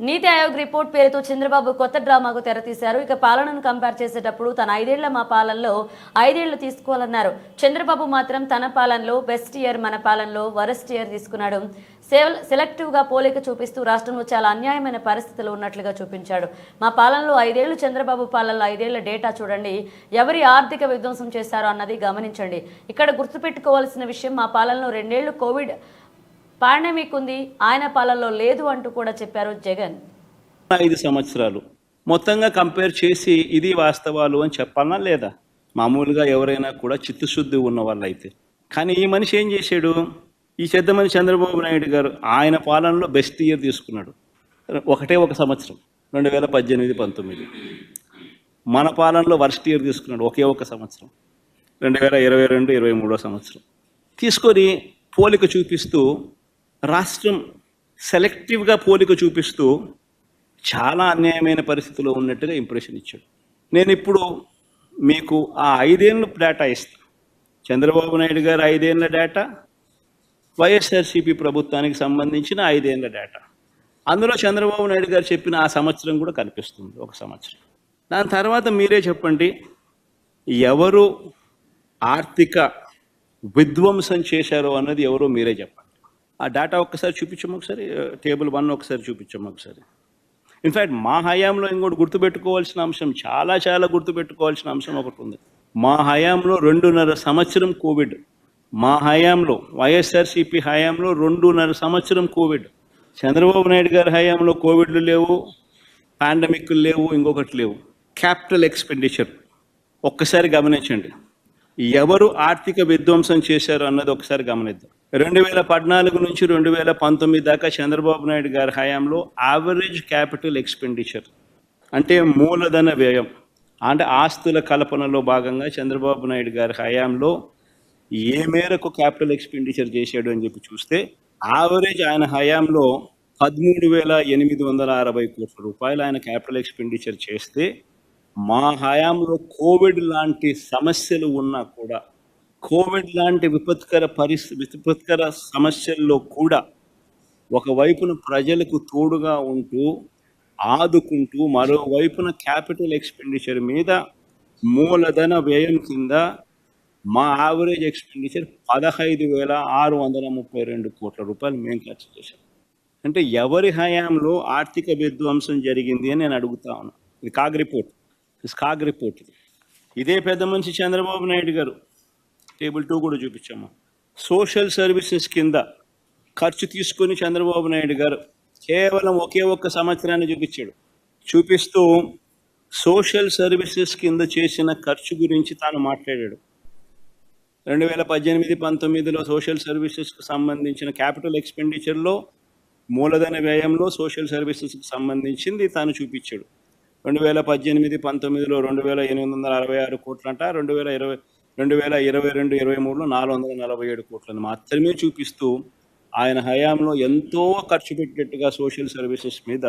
నీతి Aayog report పేరుతో చంద్రబాబు కొత్త డ్రామాకు తెరతీశారు. ఇక పాలనను కంపేర్ చేసేటప్పుడు తన ఐదేళ్ళ మా పాలనలో ఐదేళ్ళు తీసుకోవాలన్నారు. చంద్రబాబు మాత్రం తన పాలనలో బెస్ట్ ఇయర్ మన పాలనలో వరస్ట్ ఇయర్ తీసుకున్నాడు. సెలెక్టివ్గా పోలిక చూపిస్తూ రాష్ట్రంలో చాలా అన్యాయమైన పరిస్థితులు ఉన్నట్లుగా చూపించాడు. మా పాలనలో ఐదేళ్ళు చంద్రబాబు పాలనలో ఐదేళ్ళ డేటా చూడండి. ఎవరి ఆర్థిక విధ్వంసం చేశారో అన్నది గమనించండి. ఇక్కడ గుర్తుపెట్టుకోవాల్సిన విషయం మా పాలనలో రెండేళ్ళు కోవిడ్ పాండమిక్ ఉంది ఆయన పాలనలో లేదు అంటూ కూడా చెప్పారు జగన్. ఐదు సంవత్సరాలు. మొత్తంగా కంపేర్ చేసి ఇది వాస్తవాలు అని చెప్పాలా లేదా? మామూలుగా ఎవరైనా కూడా చిత్తశుద్ధి ఉన్న వాళ్ళు అయితే కానీ ఈ మనిషి ఏం చేశాడు? ఈ చెద్ద మనిషి చంద్రబాబు నాయుడు గారు ఆయన పాలనలో బెస్ట్ ఇయర్ తీసుకున్నాడు. ఒకటే ఒక సంవత్సరం. రెండు వేల పద్దెనిమిది పంతొమ్మిది. మన పాలనలో వర్స్ట్ ఇయర్ తీసుకున్నాడు ఒకే ఒక సంవత్సరం. రెండు వేల ఇరవై రెండు ఇరవై మూడో సంవత్సరం. తీసుకొని పోలిక చూపిస్తూ రాష్ట్రం సెలెక్టివ్గా పోలిక చూపిస్తూ చాలా అన్యాయమైన పరిస్థితిలో ఉన్నట్టుగా ఇంప్రెషన్ ఇచ్చాడు. నేను ఇప్పుడు మీకు ఆ ఐదేళ్ళ డేటా ఇస్తాను చంద్రబాబు నాయుడు గారు ఐదేళ్ళ డేటా వైఎస్ఆర్సీపీ ప్రభుత్వానికి సంబంధించిన ఐదేళ్ళ డేటా అందులో చంద్రబాబు నాయుడు గారు చెప్పిన ఆ సంవత్సరం కూడా కనిపిస్తుంది ఒక సంవత్సరం. దాని తర్వాత మీరే చెప్పండి ఎవరు ఆర్థిక విధ్వంసం చేశారో అన్నది ఎవరో మీరే చెప్పండి. ఆ డేటా ఒక్కసారి చూపించము ఒకసారి? టేబుల్ వన్ ఒకసారి చూపించము ఒకసారి? ఇన్ఫ్యాక్ట్ మా హయాంలో ఇంకోటి గుర్తుపెట్టుకోవాల్సిన అంశం చాలా చాలా గుర్తుపెట్టుకోవాల్సిన అంశం ఒకటి ఉంది. మా హయాంలో రెండున్నర సంవత్సరం కోవిడ్ మా హయాంలో వైఎస్ఆర్సీపీ హయాంలో రెండున్నర సంవత్సరం కోవిడ్ చంద్రబాబు నాయుడు గారి హయాంలో కోవిడ్లు లేవు పాండమిక్లు లేవు ఇంకొకటి లేవు. క్యాపిటల్ ఎక్స్పెండిచర్ ఒక్కసారి గమనించండి. ఎవరు ఆర్థిక విధ్వంసం చేశారు అన్నది ఒకసారి గమనిద్దాం. రెండు వేల పద్నాలుగు నుంచి రెండు వేల పంతొమ్మిది దాకా చంద్రబాబు నాయుడు గారి హయాంలో యావరేజ్ క్యాపిటల్ ఎక్స్పెండిచర్ అంటే మూలధన వ్యయం అంటే ఆస్తుల కల్పనలో భాగంగా చంద్రబాబు నాయుడు గారి హయాంలో ఏ మేరకు క్యాపిటల్ ఎక్స్పెండిచర్ చేశాడు అని చెప్పి చూస్తే యావరేజ్ ఆయన హయాంలో పదమూడు వేల ఎనిమిది వందల అరవై కోట్ల రూపాయలు ఆయన క్యాపిటల్ ఎక్స్పెండిచర్ చేస్తే మా హయాంలో కోవిడ్ లాంటి సమస్యలు ఉన్నా కూడా కోవిడ్ లాంటి విపత్కర పరిస్థితి విపత్కర సమస్యల్లో కూడా ఒకవైపున ప్రజలకు తోడుగా ఉంటూ ఆదుకుంటూ మరోవైపున క్యాపిటల్ ఎక్స్పెండిచర్ మీద మూలధన వ్యయం కింద మా యావరేజ్ ఎక్స్పెండిచర్ పదహైదు వేల ఆరు వందల ముప్పై రెండు కోట్ల రూపాయలు మేము ఖర్చు చేశాం. అంటే ఎవరి హయాంలో ఆర్థిక విధ్వంసం జరిగింది అని నేను అడుగుతా ఉన్నా. ఇది కాగ్ రిపోర్ట్. ఇది కాగ్ రిపోర్ట్. ఇదే పెద్ద మనిషి చంద్రబాబు నాయుడు గారు టేబుల్ టూ కూడా చూపించాము. సోషల్ సర్వీసెస్ కింద ఖర్చు తీసుకొని చంద్రబాబు నాయుడు గారు కేవలం ఒకే ఒక్క సంవత్సరాన్ని చూపించాడు. చూపిస్తూ సోషల్ సర్వీసెస్ కింద చేసిన ఖర్చు గురించి తాను మాట్లాడాడు. రెండు వేల పద్దెనిమిది పంతొమ్మిదిలో సోషల్ సర్వీసెస్కి సంబంధించిన క్యాపిటల్ ఎక్స్పెండిచర్లో మూలధన వ్యయంలో సోషల్ సర్వీసెస్కి సంబంధించింది తాను చూపించాడు. రెండు వేల పద్దెనిమిది పంతొమ్మిదిలో రెండు వేల ఎనిమిది వందల అరవై ఆరు కోట్లంట రెండు వేల ఇరవై రెండు వేల ఇరవై రెండు ఇరవై మూడులో నాలుగు వందల నలభై ఏడు కోట్లను మాత్రమే చూపిస్తూ ఆయన హయాంలో ఎంతో ఖర్చు పెట్టినట్టుగా సోషల్ సర్వీసెస్ మీద